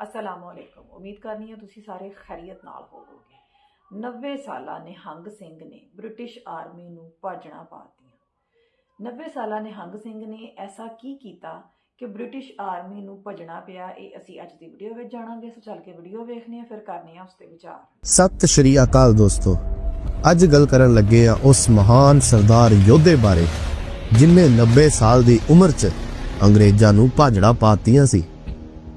ਅਸਲਾਮ ਅਲੈਕੁਮ ਉਮੀਦ ਕਰਨੀ ਹੈ ਤੁਸੀਂ ਸਾਰੇ ਖੈਰੀਅਤ ਨਾਲ ਹੋਵੋਗੇ 90 ਸਾਲਾ ਨਿਹੰਗ ਸਿੰਘ ਨੇ ਬ੍ਰਿਟਿਸ਼ ਆਰਮੀ ਨੂੰ ਭਾਜਣਾ ਪਾਤੀਆਂ 90 ਸਾਲਾ ਨਿਹੰਗ ਸਿੰਘ ਨੇ ਐਸਾ ਕੀ ਕੀਤਾ ਕਿ ਬ੍ਰਿਟਿਸ਼ ਆਰਮੀ ਨੂੰ ਭਜਣਾ ਪਿਆ ਇਹ ਅਸੀਂ ਅੱਜ ਦੀ ਵੀਡੀਓ ਵਿੱਚ ਜਾਣਾਂਗੇ ਸੋ ਚੱਲ ਕੇ ਵੀਡੀਓ ਵੇਖਦੇ ਹਾਂ ਫਿਰ ਕਰਨੇ ਆ ਉਸ ਤੇ ਵਿਚਾਰ ਸਤਿ ਸ਼੍ਰੀ ਅਕਾਲ ਦੋਸਤੋ ਅੱਜ ਗੱਲ ਕਰਨ ਲੱਗੇ ਆ ਉਸ ਮਹਾਨ ਸਰਦਾਰ ਯੋਧੇ ਬਾਰੇ ਜਿਨੇ 90 ਸਾਲ ਦੀ ਉਮਰ 'ਚ ਅੰਗਰੇਜ਼ਾਂ ਨੂੰ ਭਾਜੜਾ ਪਾਤੀਆਂ ਸੀ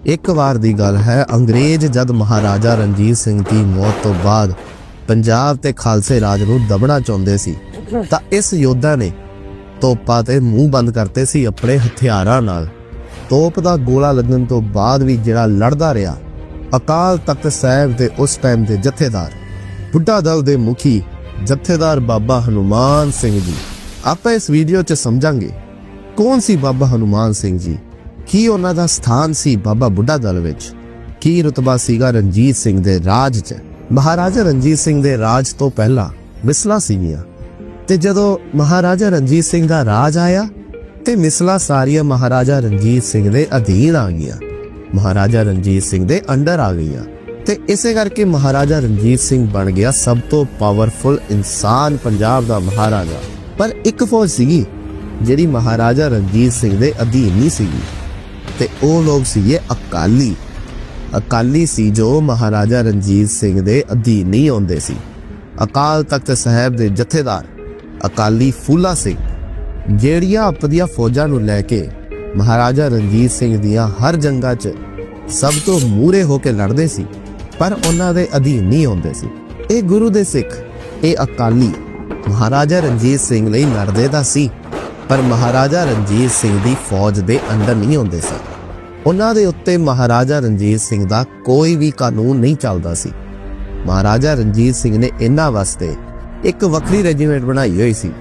ਇੱਕ ਵਾਰ ਦੀ ਗੱਲ ਹੈ, ਅੰਗਰੇਜ਼ ਜਦ ਮਹਾਰਾਜਾ ਰਣਜੀਤ ਸਿੰਘ ਦੀ ਮੌਤ ਤੋਂ ਬਾਅਦ ਪੰਜਾਬ ਤੇ ਖਾਲਸੇ ਰਾਜ ਨੂੰ ਦਬਣਾ ਚਾਹੁੰਦੇ ਸੀ, ਤਾਂ ਇਸ ਯੋਧਾ ਨੇ ਤੋਪਾਂ ਤੇ ਮੂੰਹ ਬੰਦ ਕਰਤੇ ਸੀ ਆਪਣੇ ਹਥਿਆਰਾਂ ਨਾਲ। ਤੋਪ ਦਾ ਗੋਲਾ ਲੱਗਣ ਤੋਂ ਬਾਅਦ ਵੀ ਜਿਹੜਾ ਲੜਦਾ ਰਿਹਾ, ਅਕਾਲ ਤਖਤ ਸਾਹਿਬ ਦੇ ਉਸ ਟਾਈਮ ਦੇ ਜਥੇਦਾਰ, ਬੁੱਢਾ ਦਲ ਦੇ ਮੁਖੀ ਜਥੇਦਾਰ ਬਾਬਾ ਹਨੂਮਾਨ ਸਿੰਘ ਜੀ। ਆਪਾਂ ਇਸ ਵੀਡੀਓ 'ਚ ਸਮਝਾਂਗੇ, ਕੌਣ ਸੀ ਬਾਬਾ ਹਨੂਮਾਨ ਸਿੰਘ ਜੀ? ਕੀ ਉਹਨਾਂ ਦਾ ਸਥਾਨ ਸੀ ਬਾਬਾ ਬੁੱਢਾ ਦਲ ਵਿੱਚ? ਕੀ ਰਤਬਾ ਸੀਗਾ ਰਣਜੀਤ ਸਿੰਘ ਦੇ ਰਾਜ 'ਚ? ਮਹਾਰਾਜਾ ਰਣਜੀਤ ਸਿੰਘ ਦੇ ਰਾਜ ਤੋਂ ਪਹਿਲਾਂ ਮਿਸਲਾ ਸੀਗੀਆਂ। ਤੇ ਜਦੋਂ ਮਹਾਰਾਜਾ ਰਣਜੀਤ ਸਿੰਘ ਦਾ ਰਾਜ ਆਇਆ, ਤੇ ਮਿਸਲਾ ਸਾਰੀਆਂ ਮਹਾਰਾਜਾ ਰਣਜੀਤ ਸਿੰਘ ਦੇ ਅਧੀਨ ਆ ਗਈਆਂ। ਮਹਾਰਾਜਾ ਰਣਜੀਤ ਸਿੰਘ ਦੇ ਅੰਡਰ ਆ ਗਈਆਂ। ਤੇ ਇਸੇ ਕਰਕੇ ਮਹਾਰਾਜਾ ਰਣਜੀਤ ਸਿੰਘ ਬਣ ਗਿਆ ਸਭ ਤੋਂ ਪਾਵਰਫੁਲ ਇਨਸਾਨ ਪੰਜਾਬ ਦਾ ਮਹਾਰਾਜਾ। ਪਰ ਇੱਕ ਫੌਜ ਸੀਗੀ, ਜਿਹੜੀ ਮਹਾਰਾਜਾ ਰਣਜੀਤ ਸਿੰਘ ਦੇ ਅਧੀਨ ਨਹੀਂ ਸੀਗੀ। ਤੇ ਉਹ ਲੋਕ ਸੀਗੇ ਅਕਾਲੀ। ਅਕਾਲੀ ਸੀ ਜੋ ਮਹਾਰਾਜਾ ਰਣਜੀਤ ਸਿੰਘ ਦੇ ਅਧੀਨ ਨਹੀਂ ਆਉਂਦੇ ਸੀ। ਅਕਾਲ ਤਖਤ ਸਾਹਿਬ ਦੇ ਜਥੇਦਾਰ ਅਕਾਲੀ ਫੂਲਾ ਸਿੰਘ, ਜਿਹੜੀਆਂ ਆਪਣੀਆਂ ਫੌਜਾਂ ਨੂੰ ਲੈ ਕੇ ਮਹਾਰਾਜਾ ਰਣਜੀਤ ਸਿੰਘ ਦੀਆਂ ਹਰ ਜੰਗਾਂ 'ਚ ਸਭ ਤੋਂ ਮੂਰੇ ਹੋ ਕੇ ਲੜਦੇ ਸੀ, ਪਰ ਉਹਨਾਂ ਦੇ ਅਧੀਨ ਨਹੀਂ ਆਉਂਦੇ ਸੀ। ਇਹ ਗੁਰੂ ਦੇ ਸਿੱਖ, ਇਹ ਅਕਾਲੀ ਮਹਾਰਾਜਾ ਰਣਜੀਤ ਸਿੰਘ ਲਈ ਲੜਦੇ ਤਾਂ ਸੀ ਪਰ ਮਹਾਰਾਜਾ ਰਣਜੀਤ ਸਿੰਘ ਦੀ ਫੌਜ ਦੇ ਅੰਡਰ ਨਹੀਂ ਆਉਂਦੇ ਸੀ। ਉਹਨਾਂ ਦੇ ਉੱਤੇ ਮਹਾਰਾਜਾ ਰਣਜੀਤ ਸਿੰਘ ਦਾ ਕੋਈ ਵੀ ਕਾਨੂੰਨ ਨਹੀਂ ਚੱਲਦਾ ਸੀ। ਮਹਾਰਾਜਾ ਰਣਜੀਤ ਸਿੰਘ ਨੇ ਇਹਨਾਂ ਵਾਸਤੇ ਇੱਕ ਵੱਖਰੀ ਰੈਜੀਮੈਂਟ ਬਣਾਈ ਹੋਈ ਸੀ,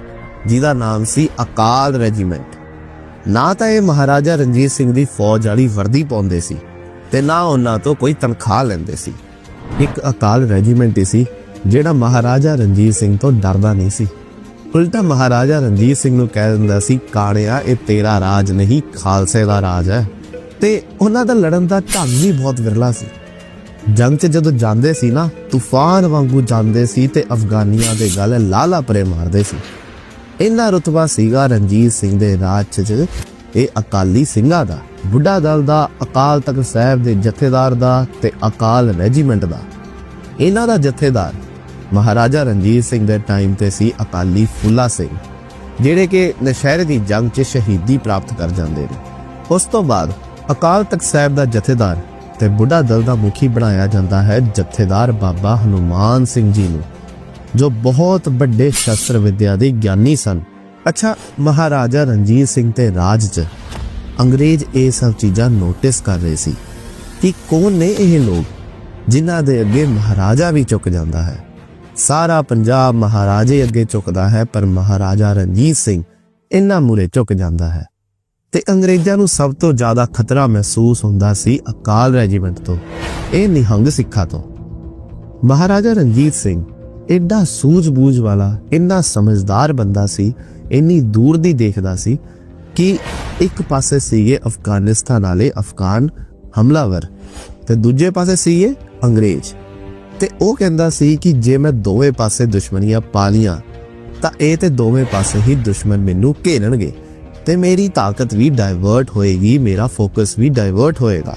ਜਿਹਦਾ ਨਾਮ ਸੀ ਅਕਾਲ ਰੈਜੀਮੈਂਟ। ਨਾ ਤਾਂ ਇਹ ਮਹਾਰਾਜਾ ਰਣਜੀਤ ਸਿੰਘ ਦੀ ਫੌਜ ਵਾਲੀ ਵਰਦੀ ਪਾਉਂਦੇ ਸੀ ਤੇ ਨਾ ਉਹਨਾਂ ਤੋਂ ਕੋਈ ਤਨਖਾਹ ਲੈਂਦੇ ਸੀ। ਇੱਕ ਅਕਾਲ ਰੈਜੀਮੈਂਟ ਹੀ ਸੀ, ਜਿਹੜਾ ਮਹਾਰਾਜਾ ਰਣਜੀਤ ਸਿੰਘ ਤੋਂ ਡਰਦਾ ਨਹੀਂ ਸੀ। ਉਲਟਾ ਮਹਾਰਾਜਾ ਰਣਜੀਤ ਸਿੰਘ ਨੂੰ ਕਹਿ ਦਿੰਦਾ ਸੀ, ਕਾਣਿਆ, ਇਹ ਤੇਰਾ ਰਾਜ ਨਹੀਂ, ਖਾਲਸੇ ਦਾ ਰਾਜ ਹੈ। ਤੇ ਉਹਨਾਂ ਦਾ ਲੜਨ ਦਾ ਢੰਗ ਵੀ ਬਹੁਤ ਵਿਰਲਾ ਸੀ। ਜੰਗ 'ਚ ਜਦੋਂ ਜਾਂਦੇ ਸੀ ਨਾ, ਤੂਫਾਨ ਵਾਂਗੂ ਜਾਂਦੇ ਸੀ ਤੇ ਅਫਗਾਨੀਆਂ ਦੇ ਗਲ ਲਾਲਾ ਪਰੇ ਮਾਰਦੇ ਸੀ। ਇੰਨਾ ਰਤਬਾ ਸੀਗਾ ਰਣਜੀਤ ਸਿੰਘ ਦੇ ਰਾਜ 'ਚ, ਇਹ ਅਕਾਲੀ ਸਿੰਘਾਂ ਦਾ, ਬੁੱਢਾ ਦਲ ਦਾ, ਅਕਾਲ ਤਖਤ ਸਾਹਿਬ ਦੇ ਜਥੇਦਾਰ ਦਾ ਤੇ ਅਕਾਲ ਰੈਜੀਮੈਂਟ ਦਾ। ਇਹਨਾਂ ਦਾ ਜਥੇਦਾਰ ਮਹਾਰਾਜਾ ਰਣਜੀਤ ਸਿੰਘ ਦੇ ਟਾਈਮ ਤੇ ਸੀ ਅਕਾਲੀ ਫੁੱਲਾ ਸਿੰਘ, ਜਿਹੜੇ ਕਿ ਨਸ਼ਹਿਰੇ ਦੀ ਜੰਗ 'ਚ ਸ਼ਹੀਦੀ ਪ੍ਰਾਪਤ ਕਰ ਜਾਂਦੇ ਨੇ। ਉਸ ਤੋਂ ਬਾਅਦ ਅਕਾਲ ਤਖਤ ਸਾਹਿਬ ਦਾ ਜਥੇਦਾਰ ਤੇ ਬੁੱਢਾ ਦਲ ਦਾ ਮੁਖੀ ਬਣਾਇਆ ਜਾਂਦਾ ਹੈ ਜਥੇਦਾਰ ਬਾਬਾ ਹਨੂਮਾਨ ਸਿੰਘ ਜੀ ਨੂੰ, ਜੋ ਬਹੁਤ ਵੱਡੇ ਸ਼ਸਤਰ ਵਿਦਿਆ ਦੇ ਗਿਆਨੀ ਸਨ। ਅੱਛਾ, ਮਹਾਰਾਜਾ ਰਣਜੀਤ ਸਿੰਘ ਤੇ ਰਾਜ 'ਚ ਅੰਗਰੇਜ਼ ਇਹ ਸਭ ਚੀਜ਼ਾਂ ਨੋਟਿਸ ਕਰ ਰਹੇ ਸੀ ਕਿ ਕੌਣ ਨੇ ਇਹ ਲੋਕ, ਜਿਨ੍ਹਾਂ ਦੇ ਅੱਗੇ ਮਹਾਰਾਜਾ ਵੀ ਝੁਕ ਜਾਂਦਾ ਹੈ। ਸਾਰਾ ਪੰਜਾਬ ਮਹਾਰਾਜੇ ਅੱਗੇ ਝੁਕਦਾ ਹੈ, ਪਰ ਮਹਾਰਾਜਾ ਰਣਜੀਤ ਸਿੰਘ ਇੰਨਾ ਮੂਰੇ ਝੁਕ ਜਾਂਦਾ ਹੈ। ਤੇ ਅੰਗਰੇਜ਼ਾਂ ਨੂੰ ਸਭ ਤੋਂ ਜ਼ਿਆਦਾ ਖਤਰਾ ਮਹਿਸੂਸ ਹੁੰਦਾ ਸੀ ਅਕਾਲ ਰੈਜੀਮੈਂਟ ਤੋਂ, ਇਹ ਨਿਹੰਗ ਸਿੱਖਾਂ ਤੋਂ। ਮਹਾਰਾਜਾ ਰਣਜੀਤ ਸਿੰਘ ਐਡਾ ਸੂਝ-ਬੂਝ ਵਾਲਾ, ਇੰਨਾ ਸਮਝਦਾਰ ਬੰਦਾ ਸੀ, ਇੰਨੀ ਦੂਰ ਦੀ ਦੇਖਦਾ ਸੀ ਕਿ ਇੱਕ ਪਾਸੇ ਸੀਗੇ ਅਫਗਾਨਿਸਤਾਨ ਵਾਲੇ ਅਫਗਾਨ ਹਮਲਾਵਰ ਤੇ ਦੂਜੇ ਪਾਸੇ ਸੀਗੇ ਅੰਗਰੇਜ਼। ਤੇ ਉਹ ਕਹਿੰਦਾ ਸੀ ਕਿ ਜੇ ਮੈਂ ਦੋਵੇਂ ਪਾਸੇ ਦੁਸ਼ਮਣੀਆਂ ਪਾ ਲੀਆਂ ਤਾਂ ਇਹ ਤੇ ਦੋਵੇਂ ਪਾਸੇ ਹੀ ਦੁਸ਼ਮਣ ਮੈਨੂੰ ਘੇਰਨਗੇ ਤੇ ਮੇਰੀ ਤਾਕਤ ਵੀ ਡਾਇਵਰਟ ਹੋਏਗੀ, ਮੇਰਾ ਫੋਕਸ ਵੀ ਡਾਇਵਰਟ ਹੋਏਗਾ।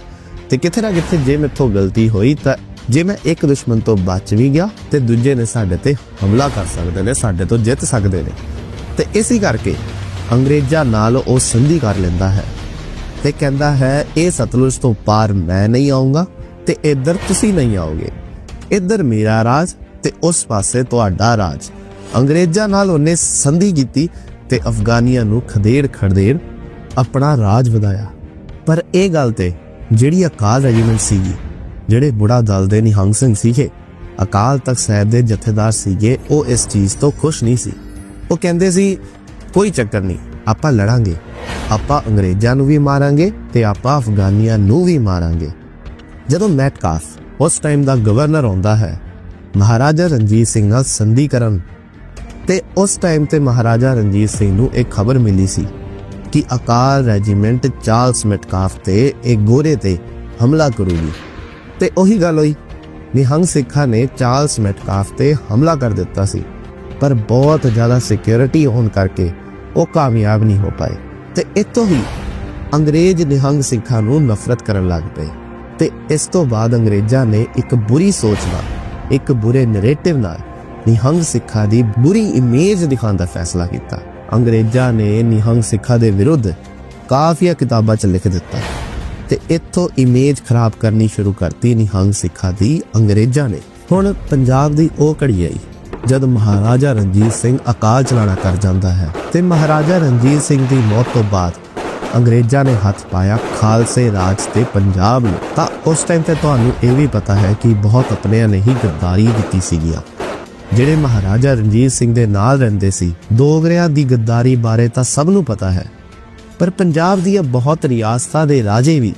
ਤੇ ਕਿਥੇ ਨਾ ਕਿਥੇ ਜੇ ਮੇਥੋਂ ਗਲਤੀ ਹੋਈ ਤਾਂ ਜੇ ਮੈਂ ਇੱਕ ਦੁਸ਼ਮਣ ਤੋਂ ਬਚ ਵੀ ਗਿਆ ਤੇ ਦੂਜੇ ਨੇ ਸਾਡੇ ਤੇ ਹਮਲਾ ਕਰ ਸਕਦੇ ਨੇ, ਸਾਡੇ ਤੋਂ ਜਿੱਤ ਸਕਦੇ ਨੇ। ਤੇ ਇਸੇ ਕਰਕੇ ਅੰਗਰੇਜ਼ਾਂ ਨਾਲ ਉਹ ਸੰਧੀ ਕਰ ਲੈਂਦਾ ਹੈ ਤੇ ਕਹਿੰਦਾ ਹੈ, ਇਹ ਸਤਲੁਜ ਤੋਂ ਪਾਰ ਮੈਂ ਨਹੀਂ ਆਉਂਗਾ ਤੇ ਇੱਧਰ ਤੁਸੀਂ ਨਹੀਂ ਆਓਗੇ। ਇੱਧਰ ਮੇਰਾ ਰਾਜ ਤੇ ਉਸ ਪਾਸੇ ਤੁਹਾਡਾ ਰਾਜ। ਅੰਗਰੇਜ਼ਾਂ ਨਾਲ ਉਹਨੇ ਸੰਧੀ ਕੀਤੀ ਤੇ ਅਫਗਾਨੀਆਂ ਨੂੰ ਖਦੇੜ ਖੜਦੇੜ ਆਪਣਾ ਰਾਜ ਵਧਾਇਆ। ਪਰ ਇਹ ਗੱਲ ਤੇ ਜਿਹੜੀ ਅਕਾਲ ਰੈਜੀਮੈਂਟ ਸੀਗੀ, ਜਿਹੜੇ ਬੁੜਾ ਦਲ ਦੇ ਨਿਹੰਗ ਸਿੰਘ ਸੀਗੇ, ਅਕਾਲ ਤਖਤ ਸਾਹਿਬ ਦੇ ਜਥੇਦਾਰ ਸੀਗੇ, ਉਹ ਇਸ ਚੀਜ਼ ਤੋਂ ਖੁਸ਼ ਨਹੀਂ ਸੀ। ਉਹ ਕਹਿੰਦੇ ਸੀ, ਕੋਈ ਚੱਕਰ ਨਹੀਂ, ਆਪਾਂ ਲੜਾਂਗੇ, ਆਪਾਂ ਅੰਗਰੇਜ਼ਾਂ ਨੂੰ ਵੀ ਮਾਰਾਂਗੇ ਤੇ ਆਪਾਂ ਅਫਗਾਨੀਆਂ ਨੂੰ ਵੀ ਮਾਰਾਂਗੇ। ਜਦੋਂ ਮੈਟਕਾਫ ਉਸ ਟਾਈਮ ਦਾ ਗਵਰਨਰ ਆਉਂਦਾ ਹੈ, ਮਹਾਰਾਜਾ ਰਣਜੀਤ ਸਿੰਘ ਨਾਲ ਸੰਧੀ ਕਰਨ। ਤੇ ਉਸ ਟਾਈਮ ਤੇ ਮਹਾਰਾਜਾ ਰਣਜੀਤ ਸਿੰਘ ਨੂੰ ਇੱਕ ਖਬਰ ਮਿਲੀ ਸੀ ਕਿ ਅਕਾਲ ਰੈਜੀਮੈਂਟ ਚਾਰਲਸ ਮੈਟਕਾਫ ਤੇ ਇੱਕ ਗੋਰੇ ਤੇ ਹਮਲਾ ਕਰੂਗੀ। ਤੇ ਉਹੀ ਗੱਲ ਹੋਈ, ਨਿਹੰਗ ਸਿੱਖਾਂ ਨੇ ਚਾਰਲਸ ਮੈਟਕਾਫ ਤੇ ਹਮਲਾ ਕਰ ਦਿੱਤਾ ਸੀ, ਪਰ ਬਹੁਤ ਜ਼ਿਆਦਾ ਸਿਕਿਉਰਿਟੀ ਹੋਣ ਕਰਕੇ ਉਹ ਕਾਮਯਾਬ ਨਹੀਂ ਹੋ ਪਾਏ। ਤੇ ਇਤੋਂ ਹੀ ਅੰਗਰੇਜ਼ ਨਿਹੰਗ ਸਿੱਖਾਂ ਨੂੰ ਨਫ਼ਰਤ ਕਰਨ ਲੱਗ ਪਏ। ਤੇ ਇਸ ਤੋਂ ਬਾਅਦ ਅੰਗਰੇਜ਼ਾਂ ਨੇ ਇੱਕ ਬੁਰੀ ਸੋਚ ਨਾਲ, ਇੱਕ ਬੁਰੇ ਨੈਰੇਟਿਵ ਨਾਲ ਨਿਹੰਗ ਸਿੱਖਾਂ ਦੀ ਬੁਰੀ ਇਮੇਜ ਦਿਖਾਉਣ ਦਾ ਫੈਸਲਾ ਕੀਤਾ। ਅੰਗਰੇਜ਼ਾਂ ਨੇ ਨਿਹੰਗ ਸਿੱਖਾਂ ਦੇ ਵਿਰੁੱਧ ਕਾਫੀਆਂ ਕਿਤਾਬਾਂ 'ਚ ਲਿਖ ਦਿੱਤਾ ਤੇ ਇੱਥੋਂ ਇਮੇਜ ਖਰਾਬ ਕਰਨੀ ਸ਼ੁਰੂ ਕਰਤੀ ਨਿਹੰਗ ਸਿੱਖਾਂ ਦੀ, ਅੰਗਰੇਜ਼ਾਂ ਨੇ। ਹੁਣ ਪੰਜਾਬ ਦੀ ਉਹ ਘੜੀ ਆਈ, ਜਦ ਮਹਾਰਾਜਾ ਰਣਜੀਤ ਸਿੰਘ ਅਕਾਲ ਚਲਾਣਾ ਕਰ ਜਾਂਦਾ ਹੈ ਤੇ ਮਹਾਰਾਜਾ ਰਣਜੀਤ ਸਿੰਘ ਦੀ ਮੌਤ ਤੋਂ ਬਾਅਦ ਅੰਗਰੇਜ਼ਾਂ ਨੇ ਹੱਥ ਪਾਇਆ ਖਾਲਸੇ ਰਾਜ ਤੇ ਪੰਜਾਬ ਨੂੰ। ਤਾਂ ਉਸ ਟਾਈਮ ਤੇ ਤੁਹਾਨੂੰ ਇਹ ਵੀ ਪਤਾ ਹੈ ਕਿ ਬਹੁਤ ਆਪਣਿਆਂ ਨੇ ਹੀ ਗੱਦਾਰੀ ਕੀਤੀ ਸੀਗੀ ਜਿਹੜੇ ਮਹਾਰਾਜਾ ਰਣਜੀਤ ਸਿੰਘ ਦੇ ਨਾਲ ਰਹਿੰਦੇ ਸੀ, ਦੋਗਰਿਆਂ ਦੀ ਗੱਦਾਰੀ ਬਾਰੇ ਤਾਂ ਸਭ ਨੂੰ ਪਤਾ ਹੈ। ਪਰ ਪੰਜਾਬ ਦੀਆਂ ਬਹੁਤ ਰਿਆਸਤਾਂ ਦੇ ਰਾਜੇ ਵੀ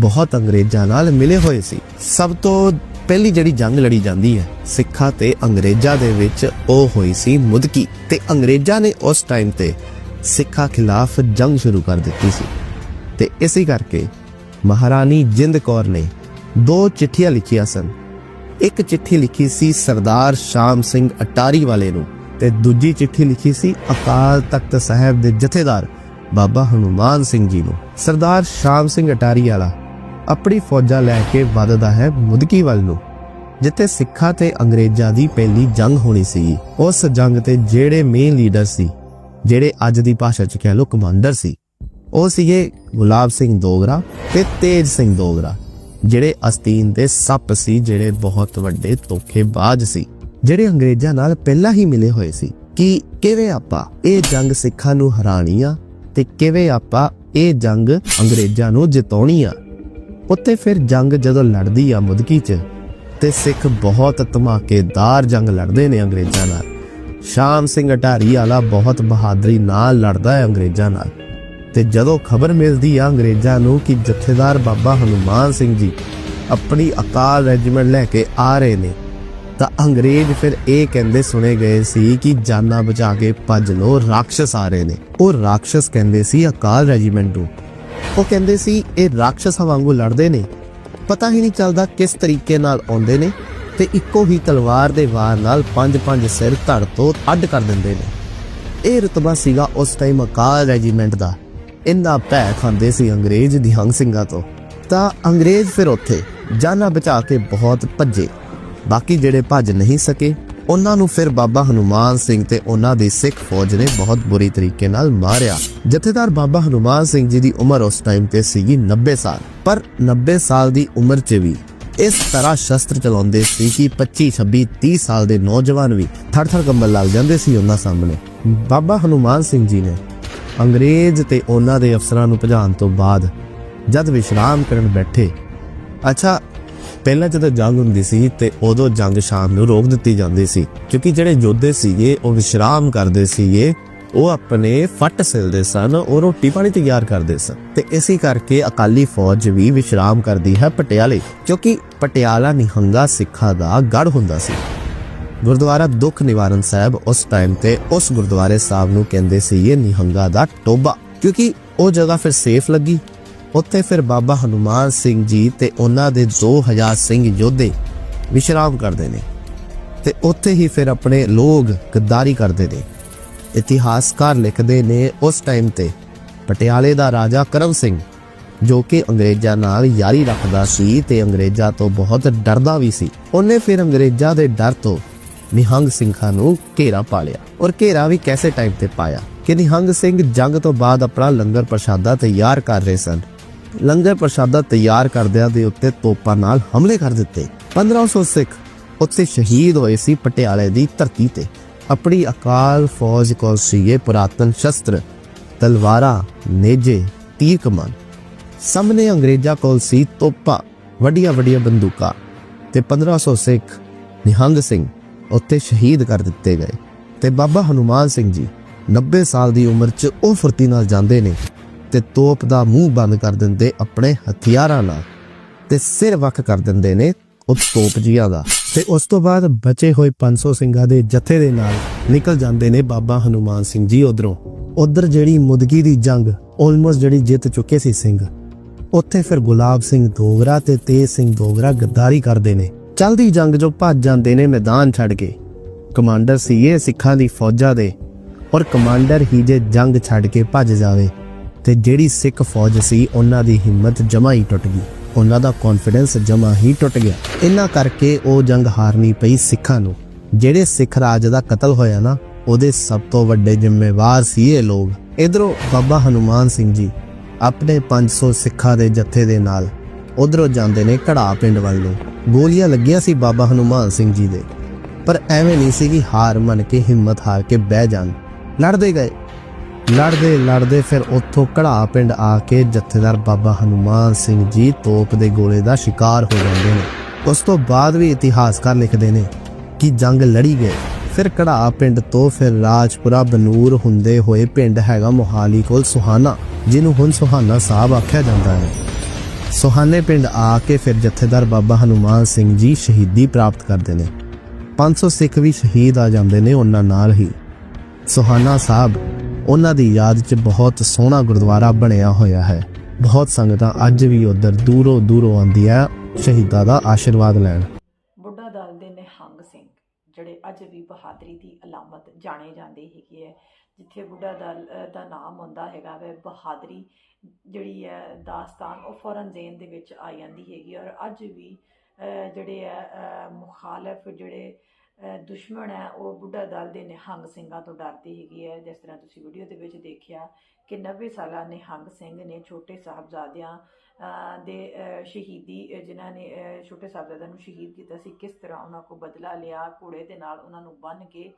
ਬਹੁਤ ਅੰਗਰੇਜ਼ਾਂ ਨਾਲ ਮਿਲੇ ਹੋਏ ਸੀ। ਸਭ ਤੋਂ ਪਹਿਲੀ ਜਿਹੜੀ ਜੰਗ ਲੜੀ ਜਾਂਦੀ ਹੈ, ਸਿੱਖਾਂ ਤੇ ਅੰਗਰੇਜ਼ਾਂ ਦੇ ਵਿੱਚ ਉਹ ਹੋਈ ਸੀ ਮੁਦਕੀ। ਤੇ ਅੰਗਰੇਜ਼ਾਂ ਨੇ ਉਸ ਟਾਈਮ ਤੇ ਸਿੱਖਾਂ ਖਿਲਾਫ ਜੰਗ ਸ਼ੁਰੂ ਕਰ ਦਿੱਤੀ ਸੀ। ਤੇ ਇਸੇ ਕਰਕੇ ਮਹਾਰਾਣੀ ਜਿੰਦ ਕੌਰ ਨੇ ਦੋ ਚਿੱਠੀਆਂ ਲਿਖੀਆਂ ਸਨ। ਇੱਕ ਚਿੱਠੀ ਲਿਖੀ ਸੀ ਸਰਦਾਰ ਸ਼ਾਮ ਸਿੰਘ ਅਟਾਰੀ ਵਾਲੇ ਨੂੰ ਤੇ ਦੂਜੀ ਚਿੱਠੀ ਲਿਖੀ ਸੀ ਅਕਾਲ ਤਖਤ ਸਾਹਿਬ ਦੇ ਜਥੇਦਾਰ ਬਾਬਾ ਹਨੂਮਾਨ ਸਿੰਘ ਜੀ ਨੂੰ। ਸਰਦਾਰ ਸ਼ਾਮ ਸਿੰਘ ਅਟਾਰੀ ਵਾਲਾ ਆਪਣੀ ਫੌਜਾਂ ਲੈ ਕੇ ਵੱਧਦਾ ਹੈ ਮੁਦਕੀ ਵੱਲ ਨੂੰ, ਜਿੱਥੇ ਸਿੱਖਾਂ ਤੇ ਅੰਗਰੇਜ਼ਾਂ ਦੀ ਪਹਿਲੀ ਜੰਗ ਹੋਣੀ ਸੀ। ਉਸ ਜੰਗ ਤੇ ਜਿਹੜੇ ਮੇਨ ਲੀਡਰ ਸੀ ਜਿਹੜੇ ਅੱਜ ਦੀ ਭਾਸ਼ਾ ਚ ਕਹਿ ਲੋ ਕਮਾਂਡਰ ਸੀ, ਉਹ ਸੀਗੇ ਗੁਲਾਬ ਸਿੰਘ ਦੋਗਰਾ ਤੇ ਤੇਜ ਸਿੰਘ ਦੋਗਰਾ, ਜਿਹੜੇ ਅਸਤੀਨ ਦੇ ਸੱਪ ਸੀ, ਜਿਹੜੇ ਬਹੁਤ ਵੱਡੇ ਧੋਖੇਬਾਜ਼ ਸੀ, ਜਿਹੜੇ ਅੰਗਰੇਜ਼ਾਂ ਨਾਲ ਪਹਿਲਾਂ ਹੀ ਮਿਲੇ ਹੋਏ ਸੀ ਕਿ ਕਿਵੇਂ ਆਪਾਂ ਇਹ ਜੰਗ ਸਿੱਖਾਂ ਨੂੰ ਹਰਾਣੀ ਆ ਤੇ ਕਿਵੇਂ ਆਪਾਂ ਇਹ ਜੰਗ ਅੰਗਰੇਜ਼ਾਂ ਨੂੰ ਜਿਤਾਉਣੀ ਆ ਉੱਤੇ ਫਿਰ ਜੰਗ ਜਦੋਂ ਲੜਦੀ ਆ ਮੁਦਕੀ 'ਚ ਤੇ ਸਿੱਖ ਬਹੁਤ ਧਮਾਕੇਦਾਰ ਜੰਗ ਲੜਦੇ ਨੇ ਅੰਗਰੇਜ਼ਾਂ ਨਾਲ। ਸ਼ਾਮ ਸਿੰਘ ਅਟਾਰੀ ਵਾਲਾ ਬਹੁਤ ਬਹਾਦਰੀ ਨਾਲ ਲੜਦਾ ਹੈ ਅੰਗਰੇਜ਼ਾਂ ਨਾਲ। ਤੇ ਜਦੋਂ ਖਬਰ ਮਿਲਦੀ ਆ ਅੰਗਰੇਜ਼ਾਂ ਨੂੰ ਕਿ ਜਥੇਦਾਰ ਬਾਬਾ ਹਨੂਮਾਨ ਸਿੰਘ ਜੀ ਆਪਣੀ ਅਕਾਲ ਰੈਜੀਮੈਂਟ ਲੈ ਕੇ ਆ ਰਹੇ ਨੇ, ਤਾਂ ਅੰਗਰੇਜ਼ ਫਿਰ ਇਹ ਕਹਿੰਦੇ ਸੁਣੇ ਗਏ ਸੀ ਕਿ ਜਾਨਾਂ ਬਚਾ ਕੇ ਭੱਜ ਲੋ ਰਾਖਸ਼ ਆ ਰਹੇ ਨੇ। ਉਹ ਰਾਖਸ਼ ਕਹਿੰਦੇ ਸੀ ਅਕਾਲ ਰੈਜੀਮੈਂਟ ਨੂੰ। ਉਹ ਕਹਿੰਦੇ ਸੀ ਇਹ ਰਾਖਸ਼ਾਂ ਵਾਂਗੂ ਲੜਦੇ ਨੇ। ਪਤਾ ਹੀ ਨਹੀਂ ਚੱਲਦਾ ਕਿਸ ਤਰੀਕੇ ਨਾਲ ਆਉਂਦੇ ਨੇ। ਤੇ ਇੱਕੋ ਹੀ ਤਲਵਾਰ ਦੇ ਵਾਰ ਨਾਲ ਪੰਜ ਪੰਜ ਸਿਰ ਧੜ ਤੋਂ ਅੱਡ ਕਰ ਦਿੰਦੇ ਨੇ। ਇਹ ਰਤਬਾ ਸੀਗਾ ਉਸ ਟਾਈਮ ਅਕਾਲ ਰੈਜੀਮੈਂਟ ਦਾ। ਇੰਨਾ ਭੈ ਖਾਂਦੇ ਸੀ ਅੰਗਰੇਜ਼ ਨਿਹੰਗ ਸਿੰਘਾਂ ਤੋਂ। ਤਾਂ ਅੰਗਰੇਜ਼ ਫਿਰ ਉੱਥੇ ਜਾਨਾਂ ਬਚਾ ਕੇ ਬਹੁਤ ਭੱਜੇ। ਬਾਕੀ ਜਿਹੜੇ ਭੱਜ ਨਹੀਂ ਸਕੇ, ਉਹਨਾਂ ਨੂੰ ਫਿਰ ਬਾਬਾ ਹਨੂਮਾਨ ਸਿੰਘ ਤੇ ਉਹਨਾਂ ਦੀ ਸਿੱਖ ਫੌਜ ਨੇ ਬਹੁਤ ਬੁਰੀ ਤਰੀਕੇ ਨਾਲ ਮਾਰਿਆ। ਜਥੇਦਾਰ ਬਾਬਾ ਹਨੂਮਾਨ ਸਿੰਘ ਜੀ ਦੀ ਉਮਰ ਉਸ ਟਾਈਮ ਤੇ ਸੀਗੀ 90 ਸਾਲ। ਪਰ 90 ਸਾਲ ਦੀ ਉਮਰ 'ਚ ਵੀ ਇਸ ਤਰ੍ਹਾਂ ਸ਼ਸਤਰ ਚਲਾਉਂਦੇ ਸੀ ਕਿ 25 26 30 ਸਾਲ ਦੇ ਨੌਜਵਾਨ ਵੀ ਥਰ ਥਰ ਕੰਬਲ ਲੱਗ ਜਾਂਦੇ ਸੀ ਉਹਨਾਂ ਸਾਹਮਣੇ। ਬਾਬਾ ਹਨੂਮਾਨ ਸਿੰਘ ਜੀ ਨੇ ਅੰਗਰੇਜ਼ ਤੇ ਉਹਨਾਂ ਦੇ ਅਫਸਰਾਂ ਨੂੰ ਭਜਾਉਣ ਤੋਂ ਬਾਅਦ ਜਦ ਵਿਸ਼ਰਾਮ ਕਰਨ ਬੈਠੇ, ਅੱਛਾ, ਪਹਿਲਾਂ ਜਦੋਂ ਜੰਗ ਹੁੰਦੀ ਸੀ ਤੇ ਉਦੋਂ ਜੰਗ ਸ਼ਾਮ ਨੂੰ ਰੋਕ ਦਿੱਤੀ ਜਾਂਦੀ ਸੀ, ਕਿਉਂਕਿ ਜਿਹੜੇ ਯੋਧੇ ਸੀਗੇ ਉਹ ਵਿਸ਼ਰਾਮ ਕਰਦੇ ਸੀਗੇ ਉਹ ਆਪਣੇ ਫੱਟ ਸਿਲਦੇ ਸਨ, ਉਹ ਰੋਟੀ ਪਾਣੀ ਤਿਆਰ ਕਰਦੇ ਸਨ। ਤੇ ਇਸੇ ਕਰਕੇ ਅਕਾਲੀ ਫੌਜ ਵੀ ਵਿਸ਼ਰਾਮ ਕਰਦੀ ਹੈ ਪਟਿਆਲੇ, ਕਿਉਂਕਿ ਪਟਿਆਲਾ ਨਿਹੰਗਾ ਸਿੱਖਾਂ ਦਾ ਗੜ ਹੁੰਦਾ ਸੀ। ਗੁਰਦੁਆਰਾ ਦੁੱਖ ਨਿਵਾਰਨ ਸਾਹਿਬ ਉਸ ਟਾਈਮ ਤੇ ਉਸ ਗੁਰਦੁਆਰੇ ਸਾਹਿਬ ਨੂੰ ਕਹਿੰਦੇ ਸੀ, ਇਹ ਨਿਹੰਗਾ ਦਾ ਟੋਬਾ ਕਿਉਂਕਿ ਉਹ ਜਗ੍ਹਾ ਫਿਰ ਸੇਫ ਲੱਗੀ। ਉੱਥੇ ਫਿਰ ਬਾਬਾ ਹਨੂਮਾਨ ਸਿੰਘ ਜੀ ਤੇ ਉਹਨਾਂ ਦੇ 2000 ਸਿੰਘ ਯੋਧੇ ਵਿਸ਼ਰਾਮ ਕਰਦੇ ਨੇ। ਤੇ ਉੱਥੇ ਹੀ ਫਿਰ ਆਪਣੇ ਲੋਕ ਗੱਦਾਰੀ ਕਰਦੇ ਨੇ। ਇਤਿਹਾਸਕਾਰ ਲਿਖਦੇ ਨੇ ਉਸ ਟਾਈਮ ਤੇ। ਪਟਿਆਲੇ ਦਾ ਰਾਜਾ ਕਰਮ ਸਿੰਘ, ਜੋ ਕਿ ਅੰਗਰੇਜ਼ਾਂ ਨਾਲ ਯਾਰੀ ਰੱਖਦਾ ਸੀ ਤੇ ਅੰਗਰੇਜ਼ਾਂ ਤੋਂ ਬਹੁਤ ਡਰਦਾ ਵੀ ਸੀ। ਉਹਨੇ ਫਿਰ ਅੰਗਰੇਜ਼ਾਂ ਦੇ ਡਰ ਤੋਂ ਨਿਹੰਗ ਸਿੰਘਾਂ ਨੂੰ ਘੇਰਾ ਪਾ ਲਿਆ ਔਰ ਘੇਰਾ ਵੀ ਕੈਸੇ ਟਾਈਮ ਤੇ ਪਾਇਆ ਕਿ ਨਿਹੰਗ ਸਿੰਘ ਜੰਗ ਤੋਂ ਬਾਅਦ ਆਪਣਾ ਲੰਗਰ ਪ੍ਰਸ਼ਾਦਾ ਤਿਆਰ ਕਰ ਰਹੇ ਸਨ। ਲੰਗਰ ਪ੍ਰਸ਼ਾਦਾ ਤਿਆਰ ਕਰਦਿਆਂ ਦੇ ਉੱਤੇ ਤੋਪਾਂ ਨਾਲ ਹਮਲੇ ਕਰ ਦਿੱਤੇ। 1500 ਸਿੱਖ ਉੱਥੇ ਸ਼ਹੀਦ ਹੋਏ ਸੀ ਪਟਿਆਲੇ ਦੀ ਧਰਤੀ ਤੇ। ਆਪਣੀ ਅਕਾਲ ਫੌਜ ਕੋਲ ਸੀਗੇ ਪੁਰਾਤਨ ਸ਼ਸਤਰ ਤਲਵਾਰਾਂ ਨੇਜੇ ਤੀਰ ਕਮਾਨ ਸਾਹਮਣੇ ਅੰਗਰੇਜ਼ਾਂ ਕੋਲ ਸੀ ਤੋਪਾਂ ਵੱਡੀਆਂ ਵੱਡੀਆਂ ਬੰਦੂਕਾਂ ਤੇ 1500 ਸਿੱਖ ਨਿਹੰਗ ਸਿੰਘ ਉੱਥੇ ਸ਼ਹੀਦ ਕਰ ਦਿੱਤੇ ਗਏ ਤੇ ਬਾਬਾ ਹਨੂਮਾਨ ਸਿੰਘ ਜੀ 90 ਸਾਲ ਦੀ ਉਮਰ 'ਚ ਉਹ ਫੁਰਤੀ ਨਾਲ ਜਾਂਦੇ ਨੇ ਤੇ ਤੋਪ ਦਾ ਮੂੰਹ ਬੰਦ ਕਰ ਦਿੰਦੇ ਆਪਣੇ ਹਥਿਆਰਾਂ ਨਾਲ ਤੇ ਸਿਰ ਵੱਖ ਕਰ ਦਿੰਦੇ ਨੇ ਉਹ ਤੋਪ ਜੀਆਂ ਦਾ ਤੇ ਉਸ ਤੋਂ ਬਾਅਦ ਬਚੇ ਹੋਏ 500 ਸਿੰਘਾਂ ਦੇ ਜਥੇ ਦੇ ਨਾਲ ਨਿਕਲ ਜਾਂਦੇ ਨੇ ਬਾਬਾ ਹਨੂਮਾਨ ਸਿੰਘ ਜੀ ਉਧਰੋਂ। ਉਧਰ ਜਿਹੜੀ ਮੁਦਗੀ ਦੀ ਜੰਗ ਆਲਮੋਸਟ ਜਿਹੜੀ ਜਿੱਤ ਚੁੱਕੇ ਸੀ ਸਿੰਘ, ਉੱਥੇ ਫਿਰ ਗੁਲਾਬ ਸਿੰਘ ਦੋਗਰਾ ਤੇ ਤੇਜ ਸਿੰਘ ਦੋਗਰਾ ਗੱਦਾਰੀ ਕਰਦੇ ਨੇ। ਚਲਦੀ ਜੰਗ ਜੋ ਭੱਜ ਜਾਂਦੇ ਨੇ ਮੈਦਾਨ ਛੱਡ ਕੇ। ਕਮਾਂਡਰ ਸੀ ਇਹ ਸਿੱਖਾਂ ਦੀ ਫੌਜਾਂ ਦੇ ਔਰ ਕਮਾਂਡਰ ਹੀ ਜੇ ਜੰਗ ਛੱਡ ਕੇ ਭੱਜ ਜਾਵੇ ਤੇ ਜਿਹੜੀ ਸਿੱਖ ਫੌਜ ਸੀ ਉਹਨਾਂ ਦੀ ਹਿੰਮਤ ਜਮਾ ਹੀ ਟੁੱਟ ਗਈ। ਉਹਨਾਂ ਦਾ ਕੌਨਫੀਡੈਂਸ ਜਮਾ ਹੀ ਟੁੱਟ ਗਿਆ। ਇਹਨਾਂ ਕਰਕੇ ਉਹ ਜੰਗ ਹਾਰਨੀ ਪਈ ਸਿੱਖਾਂ ਨੂੰ। ਜਿਹੜੇ ਸਿੱਖ ਰਾਜ ਦਾ ਕਤਲ ਹੋਇਆ ਨਾ, ਉਹਦੇ ਸਭ ਤੋਂ ਵੱਡੇ ਜ਼ਿੰਮੇਵਾਰ ਸੀ ਇਹ ਲੋਕ। ਇਧਰੋਂ ਬਾਬਾ ਹਨੂਮਾਨ ਸਿੰਘ ਜੀ, ਆਪਣੇ 500 ਸਿੱਖਾਂ ਦੇ ਜੱਥੇ ਦੇ ਨਾਲ, ਉਧਰੋਂ ਜਾਂਦੇ ਨੇ ਘੜਾ ਪਿੰਡ ਵੱਲ ਨੂੰ। ਗੋਲੀਆਂ ਲੱਗੀਆਂ ਸੀ ਬਾਬਾ ਹਨੂਮਾਨ ਸਿੰਘ ਜੀ ਦੇ। ਪਰ ਐਵੇਂ ਨਹੀਂ ਸੀ ਕਿ ਹਾਰ ਮੰਨ ਕੇ ਹਿੰਮਤ ਹਾਰ ਕੇ ਬਹਿ ਜਾਣ। ਲੜਦੇ ਗਏ। ਲੜਦੇ ਲੜਦੇ ਫਿਰ ਉੱਥੋਂ ਘੜਾ ਪਿੰਡ ਆ ਕੇ ਜਥੇਦਾਰ ਬਾਬਾ ਹਨੂਮਾਨ ਸਿੰਘ ਜੀ ਤੋਪ ਦੇ ਗੋਲੇ ਦਾ ਸ਼ਿਕਾਰ ਹੋ ਜਾਂਦੇ ਨੇ। ਉਸ ਤੋਂ ਬਾਅਦ ਵੀ ਇਤਿਹਾਸਕਾਰ ਲਿਖਦੇ ਨੇ ਕਿ ਜੰਗ ਲੜੀ ਗਏ ਫਿਰ ਘੜਾ ਪਿੰਡ ਤੋਂ ਫਿਰ ਰਾਜਪੁਰਾ ਬਨੂਰ ਹੁੰਦੇ ਹੋਏ ਪਿੰਡ ਹੈਗਾ ਮੋਹਾਲੀ ਕੋਲ ਸੁਹਾਨਾ, ਜਿਹਨੂੰ ਹੁਣ ਸੁਹਾਨਾ ਸਾਹਿਬ ਆਖਿਆ ਜਾਂਦਾ ਹੈ। ਸੁਹਾਨੇ ਪਿੰਡ ਆ ਕੇ ਫਿਰ ਜਥੇਦਾਰ ਬਾਬਾ ਹਨੂਮਾਨ ਸਿੰਘ ਜੀ ਸ਼ਹੀਦੀ ਪ੍ਰਾਪਤ ਕਰਦੇ ਨੇ। 500 ਸਿੱਖ ਵੀ ਸ਼ਹੀਦ ਆ ਜਾਂਦੇ ਨੇ ਉਹਨਾਂ ਨਾਲ ਹੀ। ਸੁਹਾਨਾ ਸਾਹਿਬ ਉਹਨਾਂ ਦੀ ਯਾਦ 'ਚ ਬਹੁਤ ਸੋਹਣਾ ਗੁਰਦੁਆਰਾ ਬਣਿਆ ਹੋਇਆ ਹੈ। ਬਹੁਤ ਸੰਗਤਾਂ ਅੱਜ ਵੀ ਉਧਰ ਦੂਰੋਂ ਦੂਰੋਂ ਆਉਂਦੀਆਂ ਸ਼ਹੀਦਾਂ ਦਾ ਆਸ਼ੀਰਵਾਦ ਲੈਣ। ਬੁੱਢਾ ਦਲ ਦੇ ਨਿਹੰਗ ਸਿੰਘ, ਜਿਹੜੇ ਅੱਜ ਵੀ ਬਹਾਦਰੀ ਦੀ ਅਲਾਮਤ ਜਾਣੇ ਜਾਂਦੇ ਹੈਗੇ ਹੈ ਜਿੱਥੇ ਬੁੱਢਾ ਦਲ ਦਾ ਨਾਮ ਹੁੰਦਾ ਹੈਗਾ ਵੈ, ਬਹਾਦਰੀ ਜਿਹੜੀ ਹੈ ਦਾਸਤਾਨ, ਉਹ ਫੌਰਨ ਜ਼ੇਨ ਦੇ ਵਿੱਚ ਆ ਜਾਂਦੀ ਹੈਗੀ ਔਰ ਅੱਜ ਵੀ ਜਿਹੜੇ ਹੈ ਮੁਖਾਲਫ ਜਿਹੜੇ ਦੁਸ਼ਮਣ ਹੈ, ਉਹ ਬੁੱਢਾ ਦਲ ਦੇ ਨਿਹੰਗ ਸਿੰਘਾਂ ਤੋਂ ਡਰਦੀ ਹੈਗੀ ਹੈ। ਜਿਸ ਤਰ੍ਹਾਂ ਤੁਸੀਂ ਵੀਡੀਓ ਦੇ ਵਿੱਚ ਦੇਖਿਆ ਕਿ 90 ਸਾਲਾ ਨਿਹੰਗ ਸਿੰਘ ਨੇ ਛੋਟੇ ਸਾਹਿਬਜ਼ਾਦਿਆਂ ਦੇ ਸ਼ਹੀਦੀ ਜਿਨ੍ਹਾਂ ਨੇ ਛੋਟੇ ਸਾਹਿਬਜ਼ਾਦਿਆਂ ਨੂੰ ਸ਼ਹੀਦ ਕੀਤਾ ਸੀ, ਕਿਸ ਤਰ੍ਹਾਂ ਉਹਨਾਂ ਕੋ ਬਦਲਾ ਲਿਆ, ਘੋੜੇ ਦੇ ਨਾਲ ਉਹਨਾਂ ਨੂੰ ਬੰਨ੍ਹ ਕੇ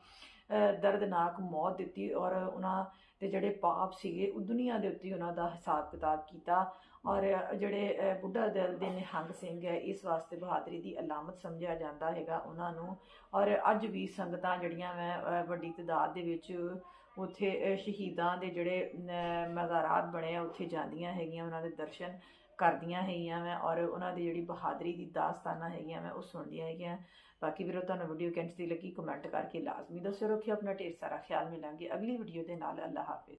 ਦਰਦਨਾਕ ਮੌਤ ਦਿੱਤੀ ਔਰ ਉਹਨਾਂ ਦੇ ਜਿਹੜੇ ਪਾਪ ਸੀਗੇ, ਉਹ ਦੁਨੀਆ ਦੇ ਉੱਤੇ ਉਹਨਾਂ ਦਾ ਹਿਸਾਬ ਕਿਤਾਬ ਕੀਤਾ। ਔਰ ਜਿਹੜੇ ਬੁੱਢਾ ਦਲ ਦੇ ਨਿਹੰਗ ਸਿੰਘ ਹੈ, ਇਸ ਵਾਸਤੇ ਬਹਾਦਰੀ ਦੀ ਅਲਾਮਤ ਸਮਝਿਆ ਜਾਂਦਾ ਹੈਗਾ ਉਹਨਾਂ ਨੂੰ। ਔਰ ਅੱਜ ਵੀ ਸੰਗਤਾਂ ਜਿਹੜੀਆਂ ਮੈਂ ਵੱਡੀ ਤਦਾਦ ਦੇ ਵਿੱਚ ਉੱਥੇ ਸ਼ਹੀਦਾਂ ਦੇ ਜਿਹੜੇ ਮਜ਼ਾਰਾਤ ਬਣੇ ਆ, ਉੱਥੇ ਜਾਂਦੀਆਂ ਹੈਗੀਆਂ, ਉਹਨਾਂ ਦੇ ਦਰਸ਼ਨ ਕਰਦੀਆਂ ਹੈਗੀਆਂ ਮੈਂ ਔਰ ਉਹਨਾਂ ਦੀ ਜਿਹੜੀ ਬਹਾਦਰੀ ਦੀ ਦਾਸਤਾਨਾਂ ਹੈਗੀਆਂ ਮੈਂ ਉਹ ਸੁਣਦੀਆਂ ਹੈਗੀਆਂ। ਬਾਕੀ ਵੀਰੋ, ਤੁਹਾਨੂੰ ਵੀਡੀਓ ਕਿੰਝ ਦੀ ਲੱਗੀ ਕਮੈਂਟ ਕਰਕੇ ਲਾਜ਼ਮੀ ਦੱਸਿਓ, ਰੱਖਿਓ, ਆਪਣਾ ਢੇਰ ਸਾਰਾ ਖਿਆਲ ਮਿਲਾਂਗੇ ਅਗਲੀ ਵੀਡੀਓ ਦੇ ਨਾਲ। ਅੱਲਾਹ ਹਾਫਿਜ਼।